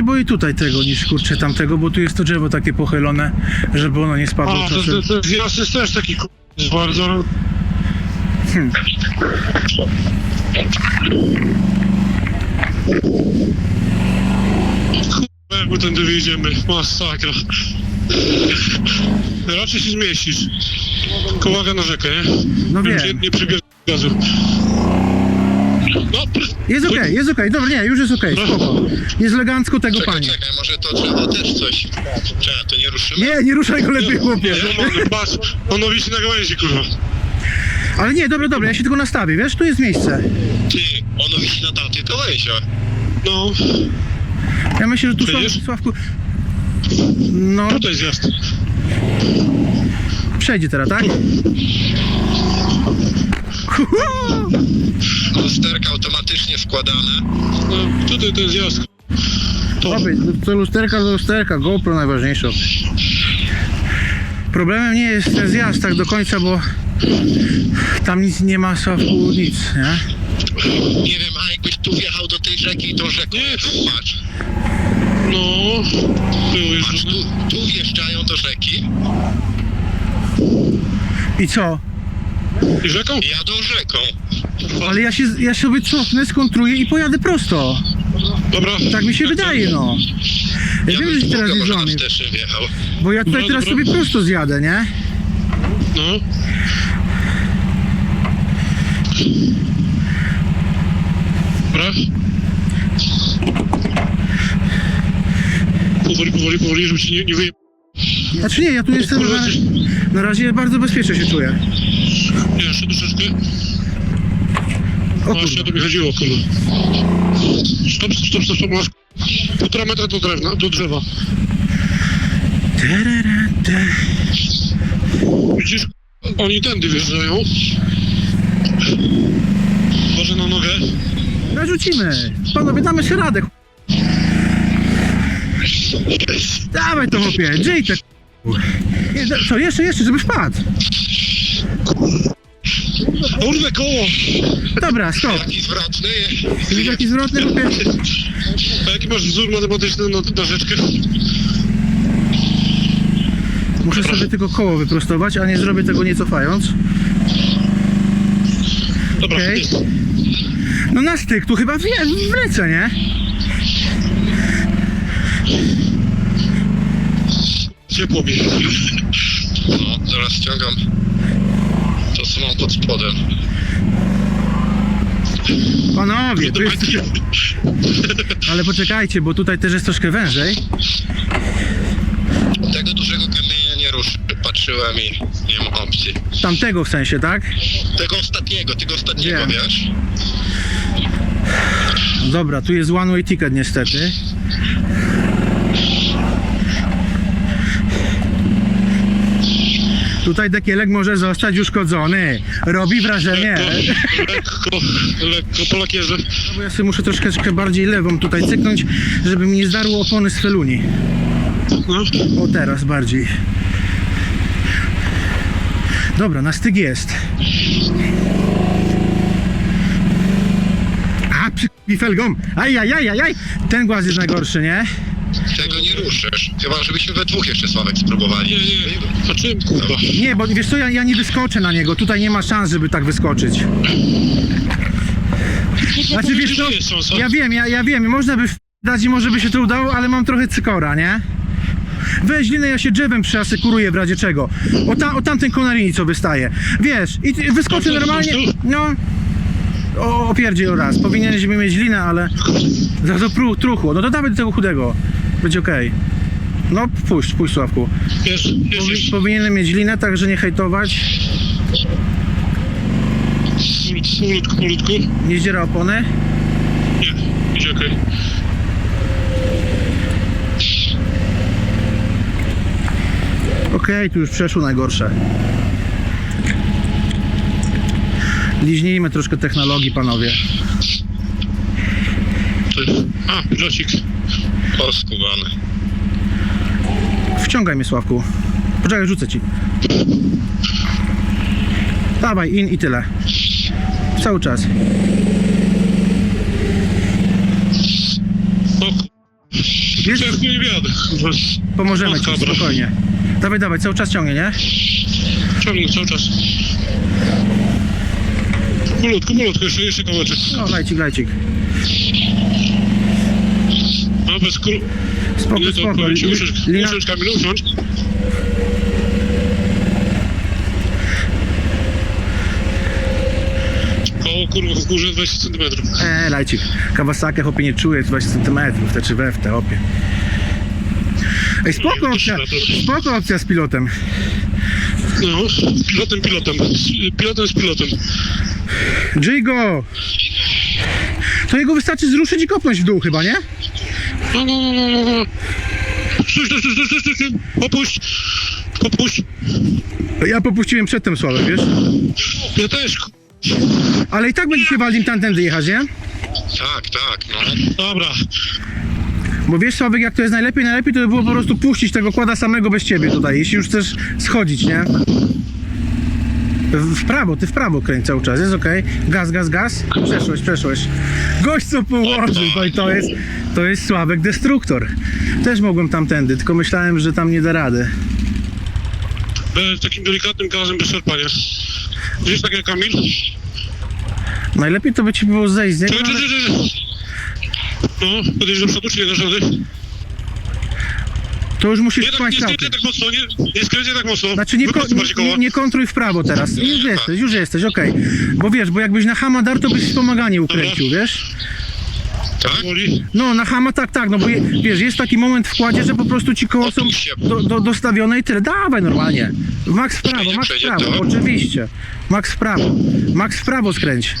Się boję tutaj tego niż kurczę tamtego, bo tu jest to drzewo takie pochylone, żeby ono nie spadło A, to, to, to zjazd jest też taki ku- jest bardzo... Hmm. Jak my tędy wyjdziemy, masakra. Raczej się zmieścisz. Kołaga na rzekę, nie? No wiem. się nie przybierz gazu. Jest okej, jest okej, dobra, nie, już jest okej, spoko. Jest elegancko tego Czekaj, panie. czekaj, może to drzewo też coś. Czekaj, to nie ruszymy? Nie, nie ruszaj go lepiej, chłopie. złamany, patrz, ono wisi na gałęzi, kurwa. Ale nie, dobra, dobra, ja się tylko nastawię, wiesz, tu jest miejsce. Ty, ono wisi na tamtej gałęziach. No, Ja myślę, że tu Przejdziesz? Sław- Sławku... No, tutaj zjazd. przejdzie teraz, tak? Lusterka automatycznie składane. No, tutaj ten zjazd. To, Chłopie, to lusterka to lusterka, GoPro najważniejsze. Problemem nie jest ten zjazd tak do końca, bo tam nic nie ma, Sławku, nic, nie? Nie wiem, a jakbyś tu wjechał do tej rzeki i tą rzeką Nie. patrz. no, już Patrz, tu, tu wjeżdżają do rzeki I co? Rzeką? jadą rzeką. Ale ja się, ja sobie cofnę, skontruję i pojadę prosto. Dobra. Tak mi się wydaje, no. Ja Ja wiem, że teraz jest bo ja tutaj Dobra, teraz dobra. sobie prosto zjadę, nie? No. Dobra. Powoli, powoli, powoli, żeby ci nie, nie wyje... Znaczy nie, ja tu jestem na, na razie bardzo bezpiecznie się czuję. Nie, jeszcze troszeczkę. O Właśnie o to mi chodziło, kurwa. Stop, stop, stop, stop, masz półtora metra do drewna, do drzewa. Widzisz? Oni tędy wjeżdżają. Uważaj na nogę. Narzucimy. Panowie, damy się radę. Dawaj to chłopie, dżyj te Co, jeszcze, jeszcze, żeby wpadł. Urwę koło! Dobra, stop. Jaki zwrotny. Widzisz jaki zwrotny chłopie? A jaki masz wzór matematyczny na, na rzeczkę? Muszę sobie tylko koło wyprostować, a nie zrobię tego nie cofając. Dobra, Okej. jest. No na styk, tu chyba w, w ręce, nie? Ciepło mi. No, zaraz ściągam mam pod spodem. Panowie, tu jest... Ale poczekajcie, bo tutaj też jest troszkę wężej. Tego dużego kamienia nie ruszy. Patrzyłem i nie ma opcji. Tamtego w sensie, tak? Tego ostatniego, tego ostatniego, Wiem. wiesz? Dobra, tu jest one way ticket niestety. Tutaj dekielek może zostać uszkodzony. Robi wrażenie. Lekko, lekko po lakierze. Bo ja sobie muszę troszkę bardziej lewą tutaj cyknąć, żeby mi nie zdarło opony z feluni. No. O teraz bardziej. Dobra, na styk jest. A, przy felgą. Aj, aj, aj, aj, aj. Ten głaz jest najgorszy, nie? Tego nie ruszysz. Chyba, żebyśmy we dwóch jeszcze Sławek spróbowali. Nie, nie, a czym kurwa? Nie, bo wiesz co, ja, ja nie wyskoczę na niego. Tutaj nie ma szans, żeby tak wyskoczyć. Znaczy wiesz co, ja wiem, ja, ja wiem, można by dać i może by się to udało, ale mam trochę cykora, nie? Weź linę, ja się drzewem przyasekuruję w razie czego. O, ta, o tamten konarini, co wystaje. Wiesz, i wyskoczę Dobrze, normalnie, no... O, opierdziel raz. Powinieneśmy mieć linę, ale... Za to pru, truchło. No to dawaj do tego chudego. Będzie okej. No, puść, puść Sławku. Jest, Powi- powinienem mieć linę, także nie hejtować. Powolutku, powolutku. Nie zdziera opony. Nie, idzie okej. Okej, tu już przeszło najgorsze. Liźnijmy troszkę technologii, panowie. Jest... A, pilocik. Poskubany. Wciągaj mnie, Sławku. Poczekaj, rzucę ci. Dawaj, in i tyle. Cały czas. Wiesz, Ciężko nie wiadę. pomożemy ci, Dobra. spokojnie. Dawaj, dawaj, cały czas ciągnie, nie? Ciągnę cały czas. Malutko, malutko, jeszcze, jeszcze kawałeczek. No, lajcik, lajcik. A bez kru... Spoko, Nie, to spoko. usiądź, usiądź, Kamil, usiądź. Koło kurwa w górze 20 cm. e, lajcik. Kawasaki, hopie, nie czuje 20 cm, te czy we w te, hopie. Ej, spoko opcja, spoko opcja z pilotem. No, pilotem, pilotem. Z- Pilotem z pilotem. Jigo! To jego wystarczy zruszyć i kopnąć w dół chyba, nie? Stój, stój, stój, stój, stój, stój, stój. Opuść. Opuść. Ja popuściłem przedtem Sławek, wiesz? Ja też. ku- Ale i tak będziecie Waldim tamtędy jechać, nie? Tak, tak, no. Dobra. Bo wiesz Sławek, jak to jest najlepiej? Najlepiej to by było po prostu puścić tego kłada samego bez ciebie tutaj, jeśli już chcesz schodzić, nie? W prawo, ty w prawo kręć cały czas, jest okej. Gaz, gaz, gaz. Przeszłeś, przeszłeś. Gość co położył, to, i to jest, to jest Sławek Destruktor. Też mogłem tamtędy, tylko myślałem, że tam nie da rady. E, Takim delikatnym gazem bez czerpania. Widzisz tak jak Kamil? Najlepiej to by ci było zejść z niego, Czekaj, ale... czekaj, czekaj. No, podejść do przodu, czy nie dasz rady? To już musisz Nie, tak, kłaść nie skręcaj tak mocno, nie, nie skręcaj tak mocno. Znaczy nie, ko- bardziej nie, nie kontruj w prawo teraz. Już jesteś, już jesteś, okej. Bo wiesz, bo jakbyś na hama dar, to byś wspomaganie ukręcił, wiesz? Tak? Woli. No, na hama tak, tak, no bo je, wiesz, jest taki moment w kładzie, że po prostu ci koło są do, do, dostawione i tyle. Dawaj normalnie. Max w prawo, Przejdzie, max w przejdzie, prawo, to? oczywiście. Max w prawo. Max w prawo skręć.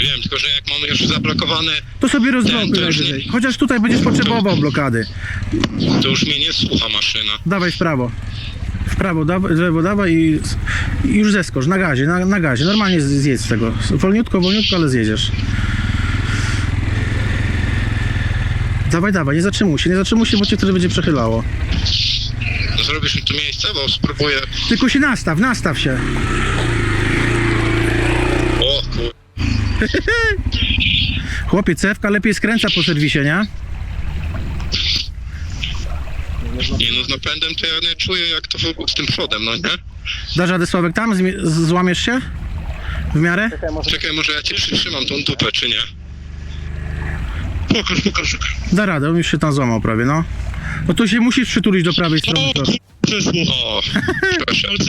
Wiem, tylko że jak mamy już zablokowany, To sobie rozblokuj Ten też nie-. Chociaż tutaj będziesz potrzebował blokady. to już mnie nie słucha maszyna. Dawaj w prawo. W prawo, dawaj, w lewo dawaj i, i już zeskocz, na gazie, na, na gazie. Normalnie z- zjedź z tego. Wolniutko, wolniutko, ale zjedziesz. Dawaj, dawaj, nie zatrzymuj się, nie zatrzymuj się, bo cię wtedy będzie przechylało. Zrobisz mi tu miejsce, bo spróbuję... Tylko się nastaw, nastaw się. O kur... Chłopie, cewka lepiej skręca po serwisie, nie? Nie no, z napędem to ja nie czuję jak to w z tym przodem, no nie? Dasz radę Sławek tam? Zmie- z- złamiesz się? W miarę? Czekaj, może ja ci przytrzymam tą dupę, czy nie? Pokaż, pokaż, pokaż. Da radę, on już się tam złamał prawie, no. No tu się musisz przytulić do prawej strony. O, trochę. przeszło. O, proszę. Ale ty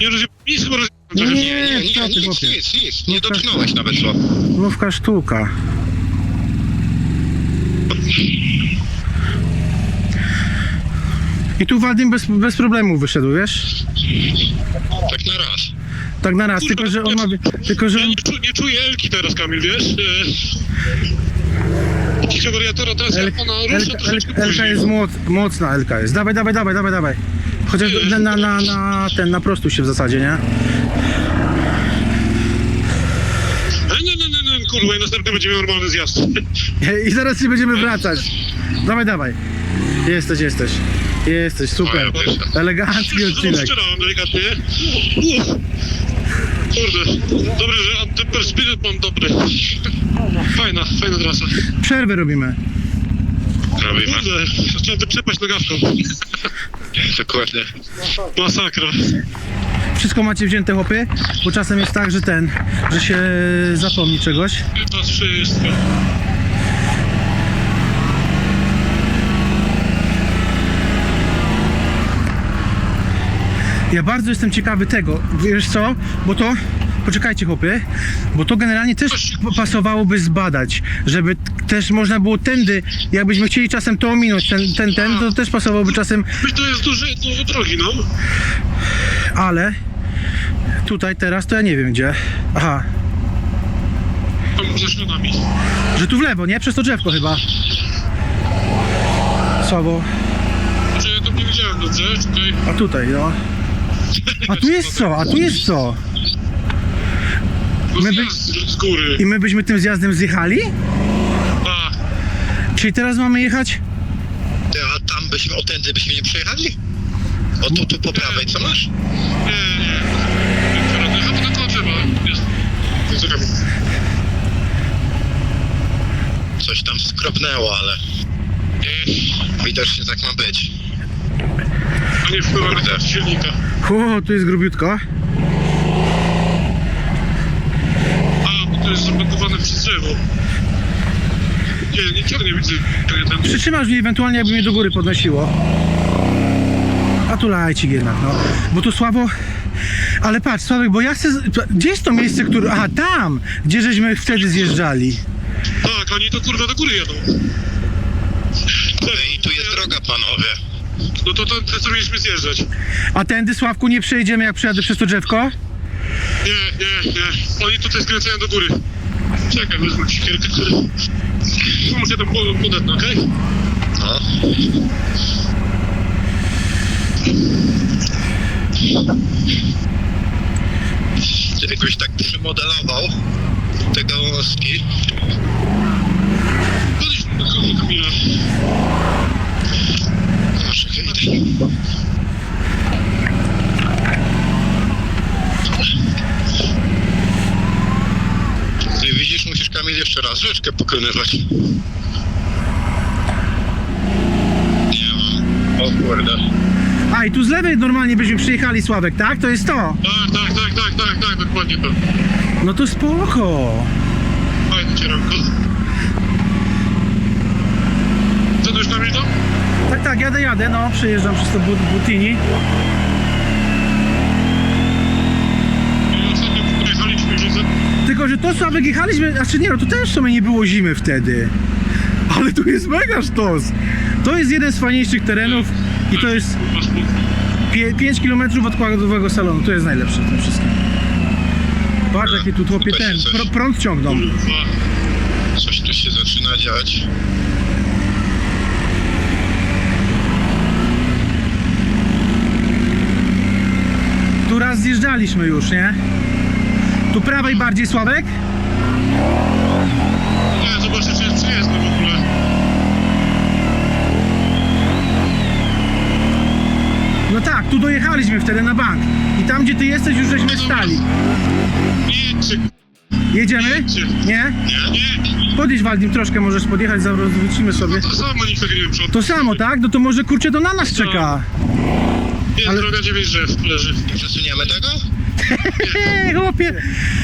nie rozumiem, nic chyba. Nie, Nie, nie, nie, nic, nic, nic. No Nie tak. dotknąłeś nawet co. Nówka sztuka. I tu Waldim bez, bez problemu wyszedł, wiesz? Tak na raz. Tak na raz, tylko że on ma... Tylko, że Ja on... nie, czu, nie czuję Elki teraz, Kamil, wiesz? E, Cicho wariatora, teraz El, jak ona rusza El, troszeczkę Elka później. jest moc, mocna, Elka jest. Dawaj, dawaj, dawaj, dawaj, dawaj. Chociaż na, na, na, na ten, na prostu się w zasadzie, nie? E, nie, nie, nie, kurwa, i następny będzie miał normalny zjazd. I zaraz się będziemy wracać. Dawaj, dawaj. Jesteś, jesteś. Jesteś, super. Elegancki odcinek. Strzelałem delikatnie. Uff. Kurde, dobrze, że antyper spirit mam dobry. Fajna, fajna trasa. Przerwę robimy. Robimy. Kurde, chciałem wyczepać nogawką. Dokładnie. Masakra. Wszystko macie wzięte, chłopy? Bo czasem jest tak, że ten, że się zapomni czegoś. Chyba wszystko. Ja bardzo jestem ciekawy tego, wiesz co? Bo to, poczekajcie chłopy, bo to generalnie też pasowałoby zbadać, żeby też można było tędy, jakbyśmy chcieli czasem to ominąć, ten, ten, ten, to też pasowałoby czasem, to jest duży, dużo drogi, no. ale tutaj teraz to ja nie wiem gdzie. Aha, Tam ze śladami. że tu w lewo, nie? Przez to drzewko chyba. Słabo. Znaczy, ja tam nie widziałem dobrze, czekaj. A tutaj, no. A tu jest co? A tu jest co? My by- zjazd z góry. I my byśmy tym zjazdem zjechali? A, Czyli teraz mamy jechać? Ty, a tam byśmy, o tędy byśmy nie przejechali? O tu, tu po prawej, co masz? nie, nie. Bo na jest. Coś tam skropnęło, ale... Nie, Widocznie tak ma być. A nie wpływa na kraft silnika. O, tu jest grubiutko. A, bo to jest zablokowane przez drzewo. Nie, nie ciągnie widzę. Nie, ten... Przytrzymasz mnie ewentualnie, jakby mnie do góry podnosiło. A tu lajcik jednak, no. Bo tu słabo... Ale patrz, Sławek, bo ja chcę... Gdzie jest to miejsce, które... Aha, tam! Gdzie żeśmy wtedy zjeżdżali. Tak, oni to kurwa do góry jadą. Tak, I tu jest droga, panowie. No to, to, to co mieliśmy zjeżdżać. A tędy, Sławku, nie przejdziemy, jak przejadę przez to drzewko? Nie, nie, nie. Oni tutaj skręcają do góry. Czekaj, wezmę siekierkę, który... No muszę tam po- podetnę, okej? No. Gdybyś tak przymodelował te gałązki, Podejdź do Kamila. Proszę hejdę. Ty widzisz, musisz Kamil jeszcze raz rzeczkę pokonywać. Nie mam. O kurde. A, i tu z lewej normalnie byśmy przyjechali, Sławek, tak? To jest to. Tak, tak, tak, tak, tak, tak, dokładnie to. No to spoko. Fajnie cię ramko. Co to już Kamil to? Tak, jadę, jadę, no, przejeżdżam przez to but Butini. Tylko, że to Sławek jechaliśmy, znaczy nie, no to też w sumie nie było zimy wtedy. Ale tu jest mega sztos. To jest jeden z fajniejszych terenów i to jest Kurwa, spoko. 5 km od kładowego salonu. To jest najlepsze w tym wszystkim. Patrz, jakie tu się ten, pr prąd ciągną. Kurwa. Coś tu się zaczyna dziać. Zjeżdżaliśmy już, nie? Tu prawej bardziej, Sławek? Nie, zobaczę, czy jest, czy jest no w ogóle. No tak, tu dojechaliśmy wtedy na bank. I tam, gdzie ty jesteś, już żeśmy stali. Nie jedźcie, Jedziemy? Nie? nie, nie. Podjedź Waldim troszkę, możesz podjechać, zawrócimy sobie. No to samo tego nie przodem. To samo, tak? No to może kurczę to na nas czeka. Jest ale- droga 9 drzew, leży. Przesuniemy tego? Hej, chłopie!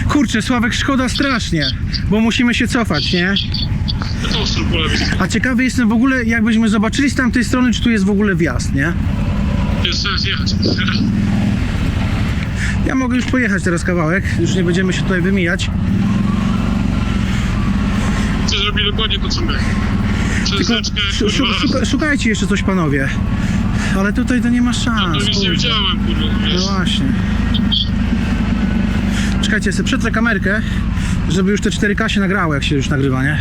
Kurczę, Sławek, szkoda strasznie, bo musimy się cofać, nie? Lewej. A ciekawy jestem w ogóle, jakbyśmy zobaczyli z tamtej strony, czy tu jest w ogóle wjazd, nie? Jest sens jechać. Ja mogę już pojechać teraz kawałek, już nie będziemy się tutaj wymijać. Chcę zrobić dokładnie to, co my. Tylko szuka, szukajcie jeszcze coś, panowie. Ale tutaj to nie ma No szans. to nic nie kurczę. widziałem, kurwa. No Wiesz. właśnie. Czekajcie, sobie przetrę kamerkę, żeby już te 4K się nagrało, jak się już nagrywa, nie?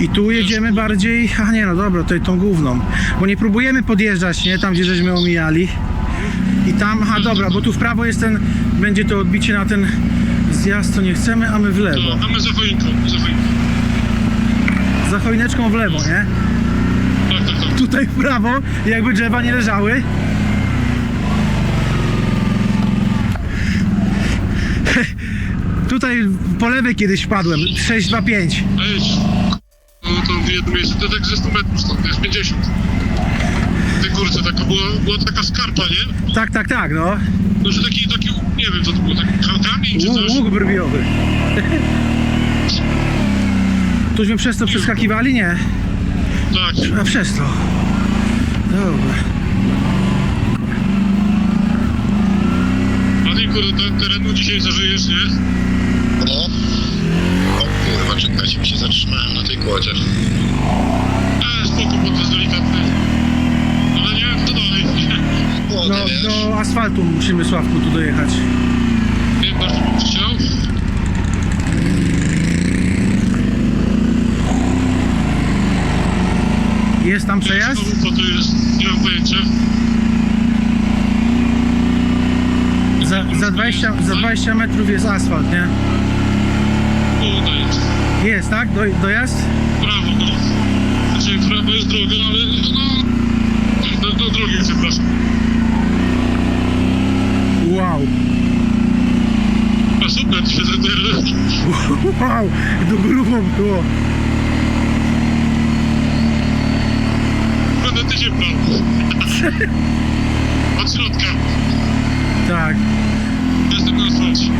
I tu jedziemy bardziej, a nie no dobra, tutaj tą główną, bo nie próbujemy podjeżdżać, nie, tam gdzie żeśmy omijali. I tam, aha dobra, bo tu w prawo jest ten, będzie to odbicie na ten zjazd, co nie chcemy, a my w lewo. To, a my za choinką, za choinką. Za choineczką w lewo, nie? Tak, tak, tak. Tutaj w prawo, jakby drzewa nie leżały. Tutaj po lewej kiedyś wpadłem, 625. A jedź. No to w jednym miejscu, to tak ze 100 metrów stąd, to jest 50. Ty kurczę, taka była, była taka skarpa, nie? Tak, tak, tak, no. No, że taki, taki, nie wiem co to było, taki ka- kamień czy Łu- coś. Łuk brwiowy. Tuśmy przez to przeskakiwali? Nie. Tak. A przez to. Dobra. A ty kurde, ten terenu dzisiaj zażyjesz, nie? O. O kurwa, czekajcie, mi się zatrzymałem na tej kłodzie. E, spoko, bo to jest delikatny. Ale nie wiem, co dalej. No, wiesz? do asfaltu musimy, Sławku, tu dojechać. Chciał. Jest tam przejazd? Co to jest? Nie mam pojęcia. Za, za, 20, za 20 metrów jest asfalt, nie? Dajesz. Jest, tak? Do, dojazd? Brawo, no. Znaczy, w prawo jest droga, ale no przepraszam. Wow. Pasudna ci się zrobiła. Wow, to grubo było. Będę tydzień brał. Od środka. Tak. Jestem na asfalcie.